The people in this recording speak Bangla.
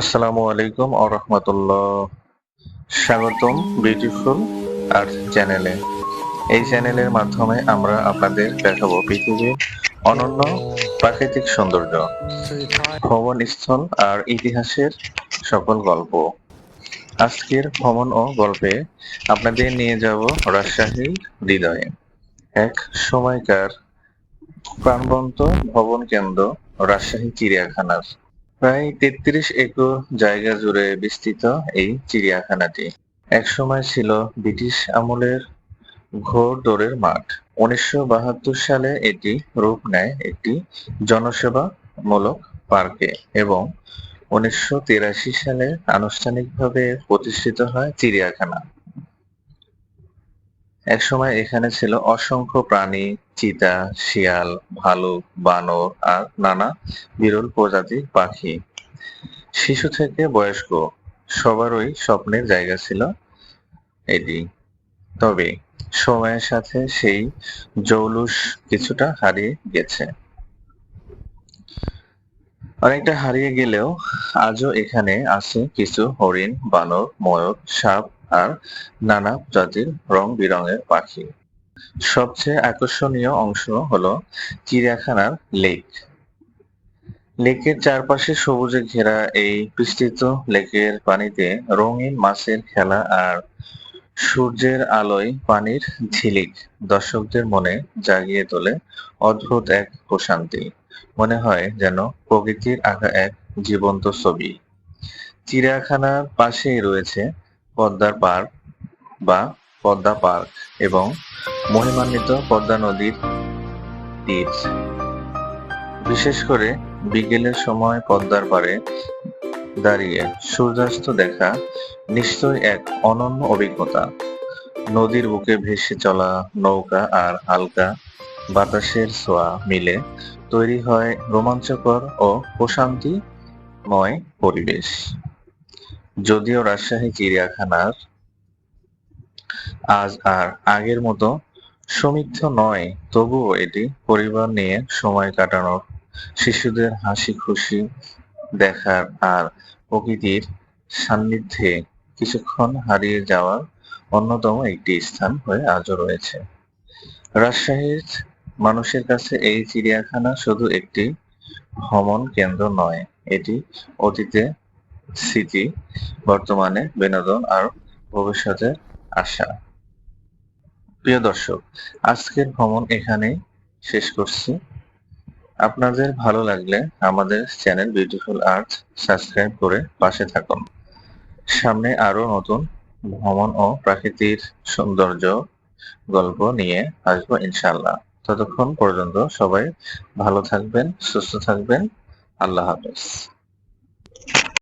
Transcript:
আসসালামু আলাইকুম ও রহমতুল্লাহ। স্বাগতম বিউটিফুল আর্ট চ্যানেলে এই চ্যানেলের মাধ্যমে আমরা আপনাদের দেখাবো পৃথিবীর অনন্য প্রাকৃতিক সৌন্দর্য ভ্রমণ স্থল আর ইতিহাসের সকল গল্প। আজকের ভ্রমণ ও গল্পে আপনাদের নিয়ে যাব রাজশাহীর হৃদয়ে। এক সময়কার প্রাণবন্ত ভবন কেন্দ্র রাজশাহী চিড়িয়াখানার। প্রায় তেত্রিশ একর জায়গা জুড়ে বিস্তৃত এই চিড়িয়াখানাটি। একসময় ছিল ব্রিটিশ আমলের ঘোর দৌড়ের মাঠ। উনিশশো বাহাত্তর সালে এটি রূপ নেয় একটি জনসেবামূলক পার্কে এবং উনিশশো তিরাশি সালে আনুষ্ঠানিকভাবে প্রতিষ্ঠিত হয় চিড়িয়াখানা। একসময় এখানে ছিল অসংখ্য প্রাণী, চিতা, শিয়াল, ভালুক, বানর আর নানা বিরল প্রজাতির পাখি। শিশু থেকে বয়স্ক, সবারই স্বপ্নের জায়গা ছিল এটি। তবে সময়ের সাথে সেই জৌলুস কিছুটা হারিয়ে গেছে। অনেকটা হারিয়ে গেলেও আজও এখানে আছে কিছু হরিণ, বানর, ময়ূর, সাপ আর নানা প্রজাতির রং বেরঙের পাখি। সবচেয়ে আকর্ষণীয় অংশ হলো চিড়িয়াখানার লেক। লেকের চারপাশে সবুজে ঘেরা এই বিস্তৃত লেকের পানিতে রঙিন মাছের খেলা আর সূর্যের আলোয় পানির ঝিলিক দর্শকদের মনে জাগিয়ে তোলে অদ্ভুত এক প্রশান্তি। মনে হয় যেন প্রকৃতির আঁকা এক জীবন্ত ছবি। চিড়িয়াখানার পাশেই রয়েছে পদ্মার পার্ক বা পদ্মা পার্ক এবং মহিমান্বিত পদ্মা নদীর তীর। বিশেষ করে বিকেলের সময় পদ্মার পারে দাঁড়িয়ে সূর্যাস্ত দেখা নিশ্চয় এক অনন্য অভিজ্ঞতা। নদীর বুকে ভেসে চলা নৌকা আর হালকা বাতাসের ছোঁয়া মিলে তৈরি হয় রোমাঞ্চকর ও প্রশান্তিময় পরিবেশ। যদিও রাজশাহী চিড়িয়াখানার আজ আর আগের মতো সমৃদ্ধ নয়, তবুও এটি পরিবার নিয়ে সময় কাটানোর, শিশুদের হাসি খুশি দেখার আর প্রকৃতির সান্নিধ্যে কিছুক্ষণ হারিয়ে যাওয়ার অন্যতম একটি স্থান হয়ে আজও রয়েছে। রাজশাহীর মানুষের কাছে এই চিড়িয়াখানা শুধু একটি ভ্রমণ কেন্দ্র নয়, এটি অতীতে স্মৃতি বর্তমানে বিনোদন আর ভবিষ্যতের আশা। প্রিয় দর্শক, আজকের ভ্রমণ এখানেই শেষ করছি। আপনাদের ভালো লাগলে আমাদের চ্যানেল বিউটিফুল আর্ট সাবস্ক্রাইব করে পাশে থাকুন। সামনে আরও নতুন ভ্রমণ ও প্রাকৃতিক সৌন্দর্য গল্প নিয়ে আসব ইনশাল্লাহ ততক্ষণ পর্যন্ত সবাই ভালো থাকবেন, সুস্থ থাকবেন। আল্লাহ হাফেজ।